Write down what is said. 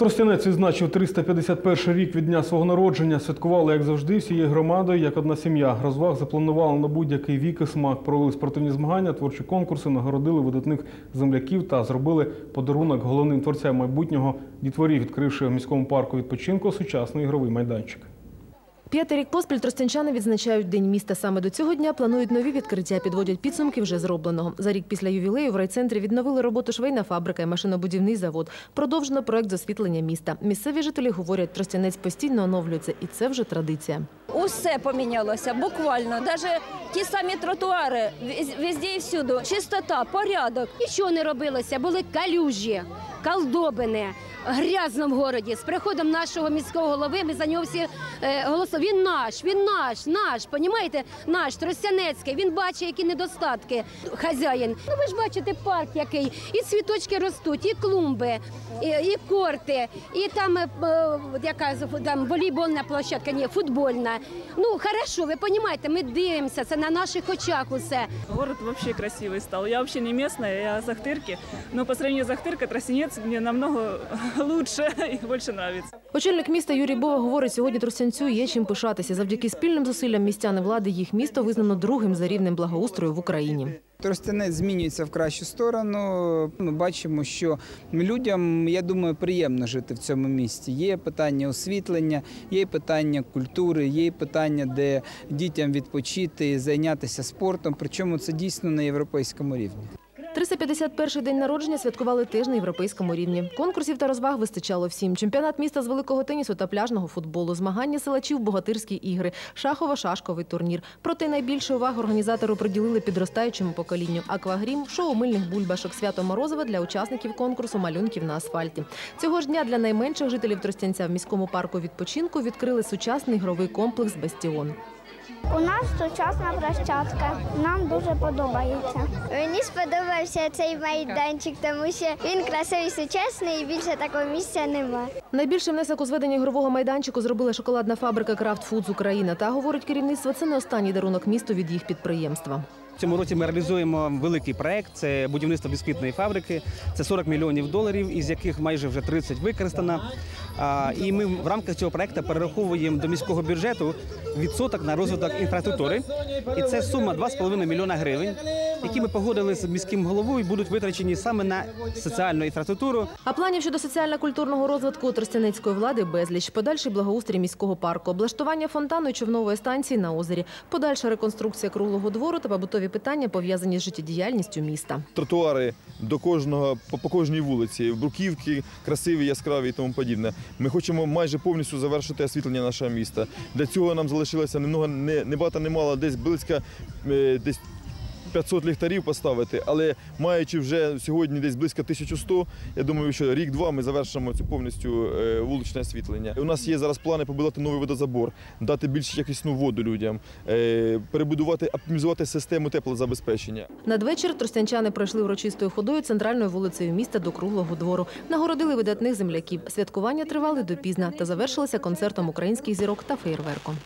Тростянець відзначив 351 рік від дня свого народження. Святкували, як завжди, всією громадою, як одна сім'я. Розваг запланували на будь-який вік і смак. Провели спортивні змагання, творчі конкурси, нагородили видатних земляків та зробили подарунок головним творцям майбутнього дітворі, відкривши в міському парку відпочинку сучасний ігровий майданчик. П'ятий рік поспіль тростянчани відзначають День міста. Саме до цього дня планують нові відкриття, підводять підсумки вже зробленого. За рік після ювілею в райцентрі відновили роботу швейна фабрика і машинобудівний завод. Продовжено проект з освітлення міста. Місцеві жителі говорять, тростянець постійно оновлюється, і це вже традиція. Усе помінялося, буквально. Навіть ті самі тротуари, везде і всюди. Чистота, порядок. Нічого не робилося, були калюжі, колдобини, грязно в городі. З приходом нашого міського голови ми за нього всі е, голосували. Він наш, він наш, наш, понімаєте? Наш, Тростянецький. Він бачить, які недостатки. Хазяїн. Ну ви ж бачите парк який. І цвіточки ростуть, і клумби, і, і корти, і там е, е, яка там волейбольна площадка, ні, футбольна. Ну хорошо, ви розумієте, ми дивимося, це на наших очах усе. Город вообще красивый стал. Я вообще не местная, я с Ахтырки. Но по сравнению с Ахтыркой, Тростенец мне намного лучше и больше нравится. Очільник міста Юрій Бова говорить, сьогодні тростянцю є чим пишатися. Завдяки спільним зусиллям містян і влади їх місто визнано другим за рівнем благоустрою в Україні. Тростянець змінюється в кращу сторону. Ми бачимо, що людям, я думаю, приємно жити в цьому місті. Є питання освітлення, є питання культури, є питання, де дітям відпочити, зайнятися спортом. Причому це дійсно на європейському рівні. 351-й день народження святкували теж на європейському рівні. Конкурсів та розваг вистачало всім. Чемпіонат міста з великого тенісу та пляжного футболу, змагання силачів, богатирські ігри, шахово-шашковий турнір. Проте найбільше уваги організатору приділили підростаючому поколінню. Аквагрім, шоу мильних бульбашок, свято Морозова для учасників конкурсу малюнків на асфальті. Цього ж дня для найменших жителів Тростянця в міському парку відпочинку відкрили сучасний ігровий комплекс Бастіон. У нас сучасна площадка. Нам дуже подобається. Мені сподобався цей майданчик, тому що він красивий, сучасний і більше такого місця немає. Найбільший внесок у зведення ігрового майданчику зробила шоколадна фабрика Крафт Фудз Україна. Та говорить керівництво, це не останній дарунок місту від їх підприємства. Цьому році ми реалізуємо великий проект. Це будівництво бісквітної фабрики. Це 40 мільйонів доларів, із яких майже вже 30 використано. І ми в рамках цього проекту перераховуємо до міського бюджету відсоток на розвиток інфраструктури. І це сума 2,5 мільйона гривень, які ми погодили з міським головою, будуть витрачені саме на соціальну інфраструктуру. А планів щодо соціально-культурного розвитку тростянецької влади безліч. Подальший благоустрій міського парку, облаштування фонтану і човнової станції на озері, подальша реконструкція круглого двору та побутові питання пов'язані з життєдіяльністю міста. тротуари до кожного по, кожній вулиці, бруківки красиві, яскраві і тому подібне. Ми хочемо майже повністю завершити освітлення нашого міста. Для цього нам залишилося немного не, не багато, не мало, десь близько е, десь. 500 ліхтарів поставити, але маючи вже сьогодні десь близько 1100, я думаю, що рік-два ми завершимо цю повністю е, вуличне освітлення. У нас є зараз плани побудувати новий водозабор, дати більш якісну воду людям, е, перебудувати, оптимізувати систему теплозабезпечення. Надвечір тростянчани пройшли урочистою ходою центральною вулицею міста до круглого двору. Нагородили видатних земляків. Святкування тривали допізна та завершилося концертом українських зірок та феєрверком.